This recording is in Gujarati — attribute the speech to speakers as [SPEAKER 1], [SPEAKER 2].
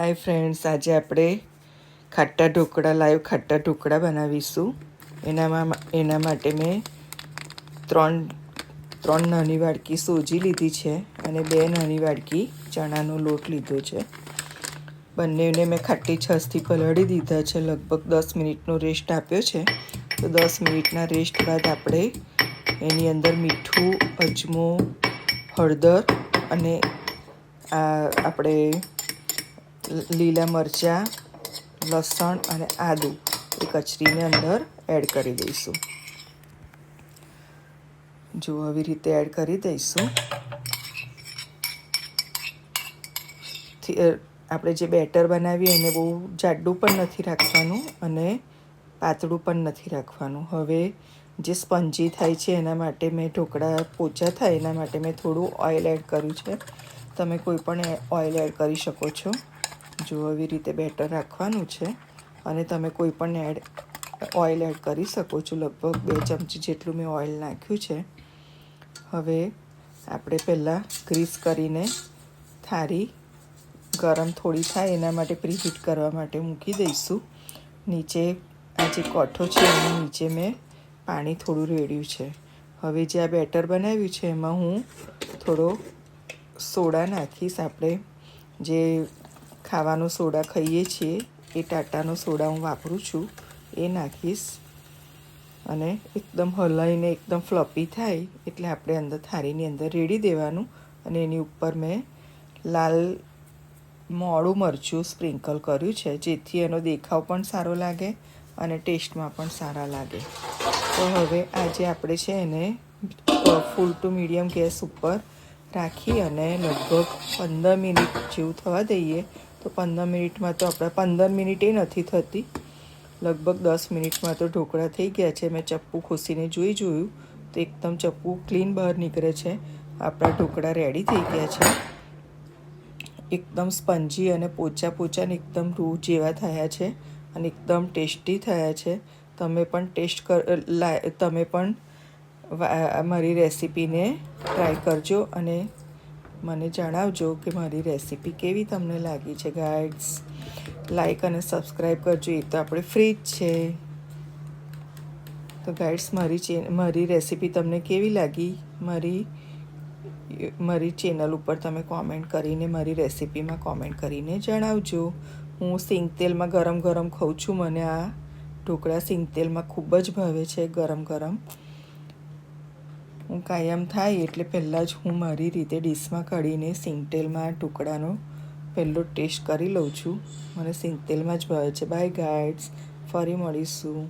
[SPEAKER 1] હાય ફ્રેન્ડ્સ આજે આપણે ખાટા ઢોકળા લાઈવ ખાટા ઢોકળા બનાવીશું. એનામાં એના માટે મેં ત્રણ ત્રણ નાની વાડકી સોજી લીધી છે અને બે નાની વાડકી ચણાનો લોટ લીધો છે. બંનેને મેં ખાટી છસથી પલાળી દીધા છે. લગભગ દસ મિનિટનો રેસ્ટ આપ્યો છે. તો દસ મિનિટના રેસ્ટ બાદ આપણે એની અંદર મીઠું, અજમો, હળદર અને આ આપણે લીલા મરચાં, લસણ અને આદું એ કચરીને અંદર એડ કરી દઈશું. જો આવી રીતે એડ કરી દઈશું. આપણે જે બેટર બનાવીએ એને બહુ જાડું પણ નથી રાખવાનું અને પાતળું પણ નથી રાખવાનું. હવે જે સ્પંજી થાય છે એના માટે મેં ઢોકળા પોચા થાય એના માટે મેં થોડું ઓઇલ એડ કર્યું છે. તમે કોઈ પણ ઓઇલ એડ કરી શકો છો. જો આવી રીતે બેટર રાખવાનું છે અને તમે કોઈ પણ એડ, ઓઇલ એડ કરી શકો છો. લગભગ બે ચમચી જેટલું મેં ઓઇલ નાખ્યું છે. હવે આપણે પહેલાં ગ્રીસ કરીને થાળી ગરમ થોડી થાય એના માટે પ્રીહીટ કરવા માટે મૂકી દઈશું. નીચે આ જે કોઠો છે એની નીચે મેં પાણી થોડું રેડ્યું છે. હવે જે આ બેટર બનાવ્યું છે એમાં હું થોડો સોડા નાખીશ. આપણે જે ખાવાનો સોડા ખાઈએ છીએ. એ ટાટાનો સોડા હું વાપરું છું. એ નાખીશ. અને એકદમ હલાઈને એકદમ ફ્લપી થાય એટલે આપણે અંદર થાળીની અંદર રેડી દેવાનું. અને એની ઉપર મેં લાલ મોડું મરચું સ્પ્રિંકલ કર્યું છે, જેથી એનો દેખાવ પણ સારો લાગે અને ટેસ્ટમાં પણ સારા લાગે. તો હવે આજે આપણે છે એને ફૂલ ટુ મીડિયમ ગેસ ઉપર રાખી અને લગભગ પંદર મિનિટ જેવું થવા દઈએ. તો પંદર મિનિટમાં તો આપણે પંદર મિનિટ એ નથી થતી. લગભગ દસ મિનિટમાં તો ઢોકળા થઈ ગયા છે. મેં ચપ્પુ ખોસીને જોઈ જોયું. તો એકદમ ચપ્પુ ક્લીન બહાર નીકળે છે. આપણા ઢોકળા રેડી થઈ ગયા છે. એકદમ સ્પંજી અને પોચા પોચા ને એકદમ રૂ જેવા થયા છે અને એકદમ ટેસ્ટી થયા છે. તમે પણ ટેસ્ટ કર તમે પણ મારી રેસીપીને ટ્રાય કરજો અને મને જણાવજો કે મારી રેસીપી કેવી તમને લાગી છે ગાઈડ્સ લાઈક અને સબસ્ક્રાઈબ કરજો, એ તો આપણે ફ્રી જ છે. તો ગાઈડ્સ મારી ચે મારી રેસીપી તમને કેવી લાગી? મારી મારી ચેનલ ઉપર તમે કોમેન્ટ કરીને, મારી રેસીપીમાં કોમેન્ટ કરીને જણાવજો. હું સિંગ તેલમાં ગરમ ગરમ ખાઉં છું, મને આ ઢોકળા સિંગ તેલમાં ખૂબ જ ભાવે છે ગરમ ગરમ હું કાયમ થાય એટલે પહેલાં જ હું મારી રીતે ડીશમાં કાઢીને સિંગતેલમાં ટુકડાનો પહેલો ટેસ્ટ કરી લઉં છું. મને સિંગતેલમાં જ ભાવે છે. બાય ગાઈડ્સ ફરી મળીશું.